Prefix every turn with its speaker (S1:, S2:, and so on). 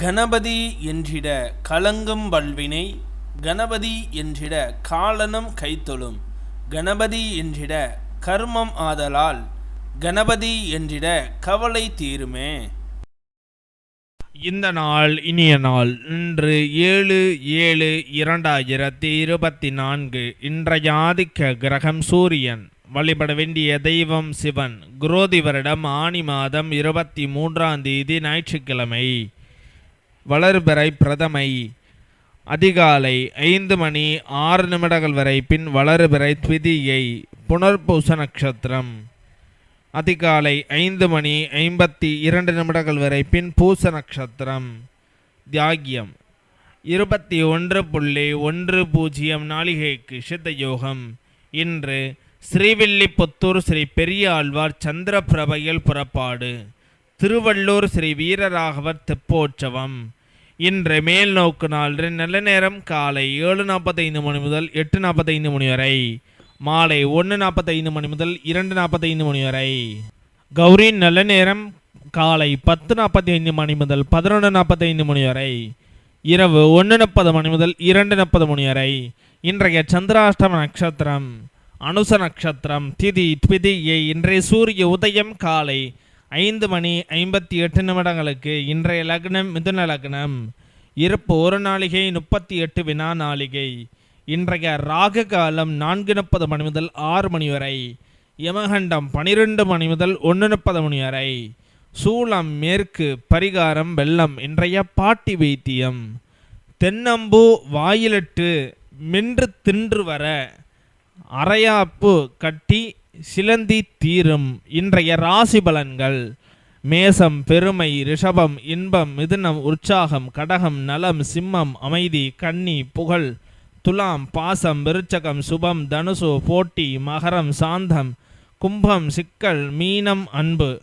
S1: கணபதி என்றிட கலங்கும் வல்வினை கணபதி என்றிட காலனும் கைத்தொழும் கணபதி என்றிட கர்மம் ஆதலால் கணபதி என்றிட கவலை தீருமே.
S2: இந்த நாள் இனிய நாள் இன்று ஏழு ஏழு இரண்டாயிரத்தி இருபத்தி நான்கு இன்றைய ஆதிக்க கிரகம் சூரியன் வழிபட வேண்டிய தெய்வம் சிவன் குரோதி வருடம் ஆனி மாதம் இருபத்தி மூன்றாம் தேதி ஞாயிற்றுக்கிழமை. வளர்பிறை பிரதமை. அதிகாலை ஐந்து மணி ஆறு நிமிடங்கள் வரை பின் வளர்பிறை த்விதியை புனர்பூச நட்சத்திரம். அதிகாலை ஐந்து மணி ஐம்பத்தி இரண்டு நிமிடங்கள் வரை பின் பூச நட்சத்திரம். தியாகியம். இருபத்தி ஒன்று புள்ளி ஒன்று பூஜ்ஜியம் நாளிகைக்கு சித்த யோகம் இன்று ஸ்ரீவில்லிபுத்தூர் ஸ்ரீ பெரியாழ்வார் சந்திரபிரபையில் புறப்பாடு. திருவள்ளூர் ஸ்ரீ வீரராகவர் தெப்போற்சவம். இன்று மேல் நோக்கு நாள். நல்ல நேரம். காலை ஏழு நாற்பத்தைந்து மணி முதல் எட்டு நாற்பத்தைந்து மணி வரை. மாலை ஒன்று நாற்பத்தைந்து மணி முதல் இரண்டு நாற்பத்தைந்து மணி வரை. கௌரி நல்ல நேரம். காலை பத்து நாற்பத்தி ஐந்து மணி முதல் பதினொன்று நாற்பத்தைந்து மணி வரை. இரவு ஒன்று முப்பது மணி முதல் இரண்டு முப்பது மணி வரை. இன்றைய சந்திராஷ்டம நட்சத்திரம் அனுச நட்சத்திரம் திதி த்விதியை இன்றைய சூரிய உதயம் காலை ஐந்து மணி ஐம்பத்தி எட்டு நிமிடங்களுக்கு இன்றைய லக்னம் மிதுன லக்னம். இருப்பு ஒரு நாளிகை முப்பத்தி எட்டு வினா நாளிகை. இன்றைய ராகு காலம் நான்கு முப்பது மணி முதல் ஆறு மணி வரை. யமகண்டம் பனிரெண்டு மணி முதல் ஒன்று முப்பது மணி வரை. சூளம் மேற்கு பரிகாரம் வெள்ளம் இன்றைய பாட்டி வைத்தியம். தென்னம்பூ வாயிலிட்டு மென்று தின்று வர. அரையாப்பு கட்டி சிலந்தி தீரும் இன்றைய ராசி பலன்கள். மேசம் பெருமை ரிஷபம் இன்பம் மிதுனம் உற்சாகம் கடகம் நலம் சிம்மம் அமைதி கன்னி புகழ் துலாம் பாசம் விருச்சகம் சுபம் தனுசு போட்டி மகரம் சாந்தம் கும்பம் சிக்கல் மீனம் அன்பு.